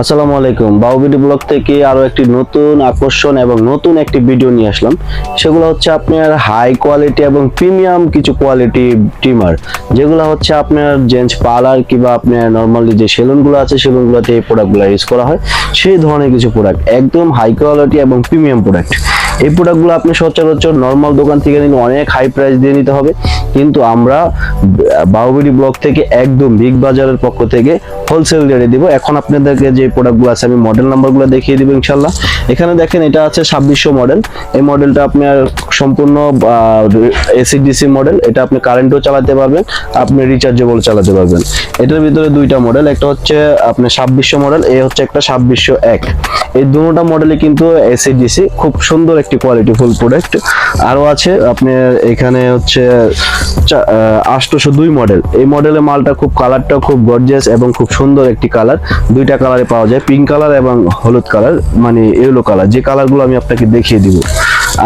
আসসালামু আলাইকুম। বাউবিডি ব্লগ থেকে আরও একটি নতুন আকর্ষণ এবং নতুন একটি ভিডিও নিয়ে আসলাম। সেগুলো হচ্ছে আপনার হাই কোয়ালিটি এবং প্রিমিয়াম কিছু কোয়ালিটি ট্রিমার যেগুলো হচ্ছে আপনার জেন্টস পার্লার কিংবা আপনার নর্মালি যে সেলুনগুলো আছে সেলুনগুলোতে এই প্রোডাক্টগুলো ইউজ করা হয়। সেই ধরনের কিছু প্রোডাক্ট একদম হাই কোয়ালিটি এবং প্রিমিয়াম প্রোডাক্ট এই প্রোডাক্টগুলো আপনি সচরাচর নর্মাল দোকান থেকে নিলে অনেক হাই প্রাইস দিয়ে নিতে হবে। কিন্তু আমরা বাউবিডি ব্লক থেকে একদম বিগ বাজারের পক্ষ থেকে হোলসেল রেটে দিব। এখন আপনাদেরকে যে প্রোডাক্টগুলো আছে, আমি মডেল নাম্বারগুলো দেখিয়ে দিব ইনশাল্লাহ এখানে দেখেন এটা আছে ছাব্বিশশো মডেল এই মডেলটা আপনার সম্পূর্ণ এসিডিসি মডেল এটা আপনি কারেন্টও চালাতে পারবেন, আপনি রিচার্জেবল চালাতে পারবেন। এটার ভিতরে দুইটা মডেল একটা হচ্ছে আপনার ছাব্বিশশো মডেল এই হচ্ছে একটা ছাব্বিশশো এক। এই দুটোটা মডেলে কিন্তু এসিডিসি খুব সুন্দর একটি কোয়ালিটি ফুল প্রোডাক্ট আরও আছে আপনার এখানে হচ্ছে আটশোশো দুই মডেল এই মডেলের মালটা খুব কালারটা খুব গর্জিয়াস এবং খুব সুন্দর একটি কালার দুইটা কালারে পাওয়া যায় পিঙ্ক কালার এবং হলুদ কালার মানে ইয়েলো কালার যে কালারগুলো আমি আপনাকে দেখিয়ে দিব।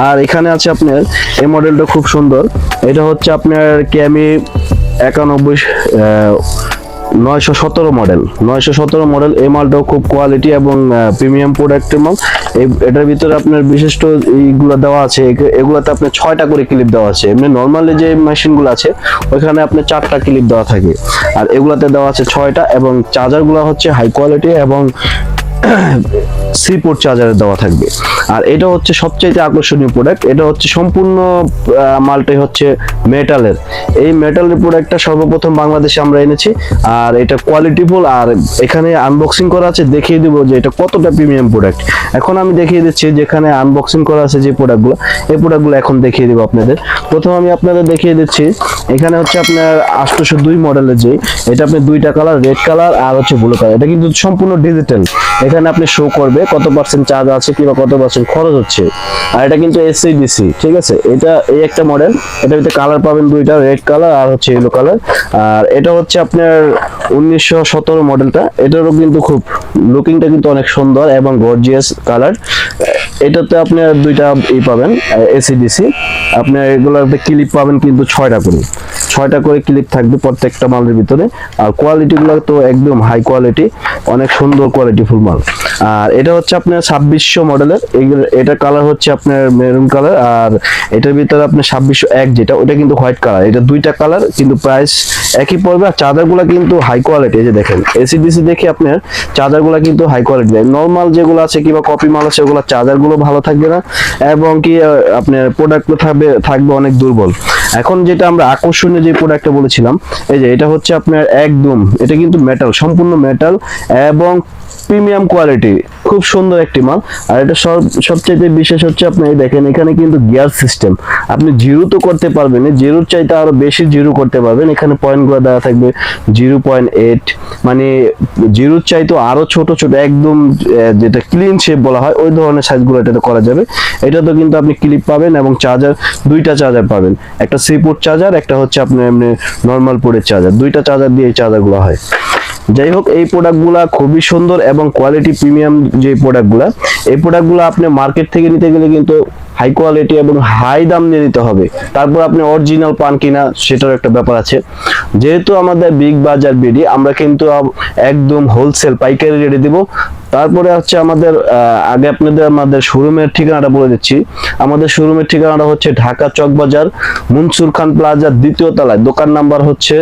আর এখানে আছে আপনার, এই মডেলটা খুব সুন্দর। এটা হচ্ছে আপনার ক্যামি একানব্বই নয়শো সতেরো মডেল। নয়শো সতেরো মডেল, এই মালটাও খুব কোয়ালিটি এবং প্রিমিয়াম প্রোডাক্টের মাল। এটার ভিতরে আপনার বিশিষ্ট এইগুলো দেওয়া আছে এগ- এগুলোতে আপনার ছয়টা করে ক্লিপ দেওয়া আছে। এমনি নর্মালি যে মেশিনগুলো আছে, ওইখানে আপনার চারটা ক্লিপ দেওয়া থাকে। আর এগুলাতে দেওয়া আছে ছয়টা এবং চার্জারগুলো হচ্ছে হাই কোয়ালিটি এবং সি পোর্ট চার্জারে দেওয়া থাকবে। আর এটা হচ্ছে সবচেয়ে আকর্ষণীয় প্রোডাক্ট এটা হচ্ছে সম্পূর্ণ মালটাই হচ্ছে মেটালের এই মেটালের প্রোডাক্টটা সর্বপ্রথম বাংলাদেশে আমরা এনেছি। আর এটা কোয়ালিটিফুল আর এখানে আনবক্সিং করা আছে, দেখিয়ে দিব যে এটা কতটা প্রিমিয়াম প্রোডাক্ট এখন আমি দেখিয়ে দিচ্ছি যেখানে আনবক্সিং করা আছে যে প্রোডাক্টগুলো এই প্রোডাক্টগুলো এখন দেখিয়ে দিব আপনাদের। প্রথম আমি আপনাদের দেখিয়ে দিচ্ছি, এখানে হচ্ছে আপনার আটশোশো দুই মডেলের যে এটা আপনি দুইটা কালার রেড কালার আর হচ্ছে ব্লু কালার এটা কিন্তু সম্পূর্ণ ডিজিটাল এখানে আপনি শো করবে কত পার্সেন্ট চার্জ আছে কিংবা কত পার্সেন্ট খরচ হচ্ছে। আর এটা কিন্তু এসসিডিসি ঠিক আছে? এটা এই একটা মডেল এটার ভিতরে কালার পাবেন দুইটা রেড কালার আর হচ্ছে ইয়েলো কালার আর এটা হচ্ছে আপনার উনিশশো সতেরো মডেলটা এটারও কিন্তু খুব লুকিংটা কিন্তু অনেক সুন্দর এবং গর্জিয়াস কালার এটাতে আপনার দুইটা ই পাবেন এসিডিসি আপনার এগুলোতে ক্লিপ পাবেন কিন্তু ছয়টা করে। ছয়টা করে ক্লিপ থাকবে প্রত্যেকটা মালের ভিতরে। আর কোয়ালিটিগুলো তো একদম হাই কোয়ালিটি অনেক সুন্দর কোয়ালিটি ফুল মাল। আর এটা হচ্ছে আপনার ছাব্বিশশো মডেলের এটা কালার হচ্ছে আপনার মেরুন কালার আর এটার ভিতরে আপনার ছাব্বিশশো এক যেটা, ওটা কিন্তু হোয়াইট কালার এটা দুইটা কালার কিন্তু প্রাইস একই পড়বে, আর চার্জারগুলো কিন্তু হাই কোয়ালিটি এই যে দেখেন। এসিডিসি দেখে আপনার চার্জারগুলো কিন্তু হাই কোয়ালিটি নর্মাল যেগুলো আছে কিংবা কপি মাল আছে, ওগুলো চার্জারগুলো ভালো থাকবে না, এবং কি আপনার প্রোডাক্টগুলো থাকবে থাকবে অনেক দুর্বল। এখন যেটা আমরা আকর্ষণীয় যে প্রোডাক্টটা বলেছিলাম। এই যে, এটা হচ্ছে আপনার একদম, এটা কিন্তু মেটাল সম্পূর্ণ মেটাল এবং প্রিমিয়াম কোয়ালিটি খুব সুন্দর একটি মাল। আর এটা সব সবচেয়ে বিশেষ হচ্ছে আপনি দেখেন, এখানে কিন্তু গিয়ার সিস্টেম আপনি জিরো তো করতে পারবেন জিরোর চাইতে আরও বেশি জিরো করতে পারবেন। এখানে পয়েন্টগুলো দেওয়া থাকবে জিরো পয়েন্ট এইট মানে জিরোর চাইতে আরও ছোট ছোট, একদম যেটা ক্লিন শেপ বলা হয়, ওই ধরনের সাইজগুলো এটাতে করা যাবে। এটা তো কিন্তু আপনি ক্লিপ পাবেন এবং চার্জার দুইটা চার্জার পাবেন। একটা সি পোর্ট চার্জার একটা হচ্ছে আপনার এমনি নর্মাল পোর্টের চার্জার দুইটা চার্জার দিয়ে এই চার্জারগুলো হয়। যাই হোক, এই প্রোডাক্টগুলা খুবই সুন্দর এবং কোয়ালিটি প্রিমিয়াম যে প্রোডাক্টগুলা এই প্রোডাক্টগুলো আপনি মার্কেট থেকে নিতে গেলে কিন্তু হাই কোয়ালিটি এবং হাই দাম নিয়ে নিতে হবে। তারপর আপনি অরিজিনাল পান কিনা সেটার একটা ব্যাপার আছে। যেহেতু আমাদের বিগ বাজার বিডি আমরা কিন্তু একদম হোলসেল পাইকারি রেটে দিব। তারপরে হচ্ছে আমাদের আগে আপনাদের আমাদের শোরুমের ঠিকানাটা বলে দিচ্ছি। আমাদের শোরুমের ঠিকানাটা হচ্ছে ঢাকা চকবাজার, মনসুর খান প্লাজার দ্বিতীয় তলায়। দোকান নাম্বার হচ্ছে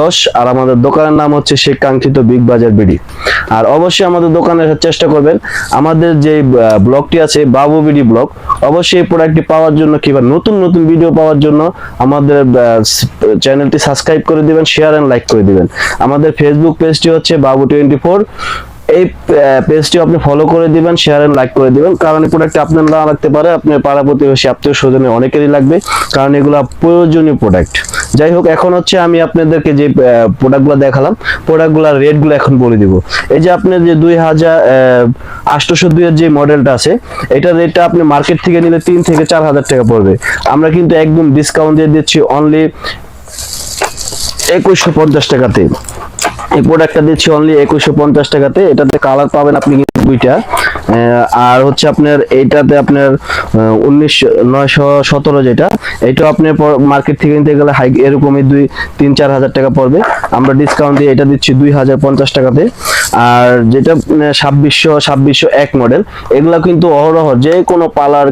দশ, আর আমাদের দোকানের নাম হচ্ছে শেখ কাঙ্ক্ষিত বিগ বাজার বিডি। আর অবশ্যই আমাদের দোকানে আসার চেষ্টা করবেন। আমাদের যে ব্লগটি আছে, বাবু বিডি ব্লগ, অবশ্যই এই প্রোডাক্টটি পাওয়ার জন্য কিংবা নতুন নতুন ভিডিও পাওয়ার জন্য আমাদের চ্যানেলটি সাবস্ক্রাইব করে দিবেন শেয়ার অ্যান্ড লাইক করে দিবেন। আমাদের ফেসবুক পেজটি হচ্ছে বাবু টোয়েন্টি ফোর এই পেজটি আপনি ফলো করে দিবেন শেয়ার এন্ড লাইক করে দিবেন। কারণ এই প্রোডাক্ট আপনার না লাগতে পারে আপনার পাড়া প্রতিবেশী, আত্মীয় স্বজনে অনেকেরই লাগবে, কারণ এগুলো প্রয়োজনীয় প্রোডাক্ট যাই হোক, এখন হচ্ছে আমি আপনাদেরকে যে প্রোডাক্টগুলো দেখালাম প্রোডাক্টগুলোর রেটগুলো এখন বলে দিব। এই যে আপনার যে দুই হাজার আটশোশো দুইয়ের যে মডেলটা আছে এটার রেটটা আপনি মার্কেট থেকে নিলে তিন থেকে চার হাজার টাকা পড়বে। আমরা কিন্তু একদম ডিসকাউন্ট দিয়ে দিচ্ছি অনলি একুশশো পঞ্চাশ টাকাতে এই প্রোডাক্টটা দিচ্ছি অনলি একুশশো পঞ্চাশ টাকাতে। এটাতে কালার পাবেন আপনি দুইটা। আর হচ্ছে আপনার এইটাতে আপনার উনিশ, নয়শো সতেরো যেটা এটা আপনার মার্কেট থেকে নিতে গেলে হাই এরকমই দুই, তিন, চার হাজার টাকা পড়বে। আমরা ডিসকাউন্ট দিয়ে এটা দিচ্ছি দুই হাজার পঞ্চাশ টাকাতে। আর যেটা ছাব্বিশশো ছাব্বিশশো এক মডেল এগুলা কিন্তু অহরহ যে কোনো পার্লার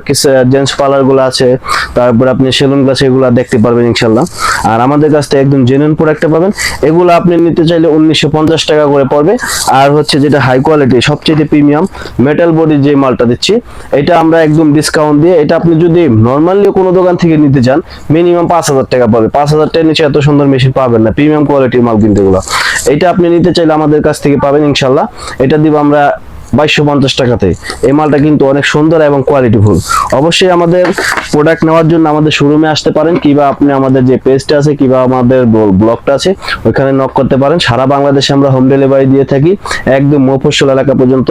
জেন্টস পার্লারগুলো আছে, তারপর আপনি সেলুন গাছ এগুলা দেখতে পারবেন ইনশাল্লাহ। আর আমাদের কাছ থেকে একদম জেনুইন প্রোডাক্টটা পাবেন, এগুলো আপনি নিতে চাইলে উনিশশো পঞ্চাশ টাকা করে পড়বে। আর হচ্ছে যেটা হাই কোয়ালিটি সবচেয়ে প্রিমিয়াম মেটাল বডি যে মালটা দিচ্ছি, এটা আমরা একদম ডিসকাউন্ট দিয়ে, এটা আপনি যদি নর্মালি কোনো দোকান থেকে নিতে চান মিনিমাম পাঁচ হাজার টাকা পাবে। পাঁচ হাজার টাকার নিচে এত সুন্দর মেশিন পাবেন না প্রিমিয়াম কোয়ালিটির মাল কিন্তু এগুলো। এটা আপনি নিতে চাইলে আমাদের কাছ থেকে পাবেন ইনশাল্লাহ। এটা দিব আমরা বাইশশো পঞ্চাশ টাকাতে। এই মালটা কিন্তু অনেক সুন্দর এবং কোয়ালিটিফুল অবশ্যই আমাদের প্রোডাক্ট নেওয়ার জন্য আমাদের শোরুমে আসতে পারেন, কিংবা আপনি আমাদের যে পেজটা আছে, কিংবা আমাদের ব্লগটা আছে, ওইখানে নক করতে পারেন। সারা বাংলাদেশে আমরা হোম ডেলিভারি দিয়ে থাকি, একদম মফস্বল এলাকা পর্যন্ত।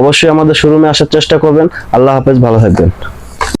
অবশ্যই আমাদের শোরুমে আসার চেষ্টা করবেন। আল্লাহ হাফেজ, ভালো থাকবেন।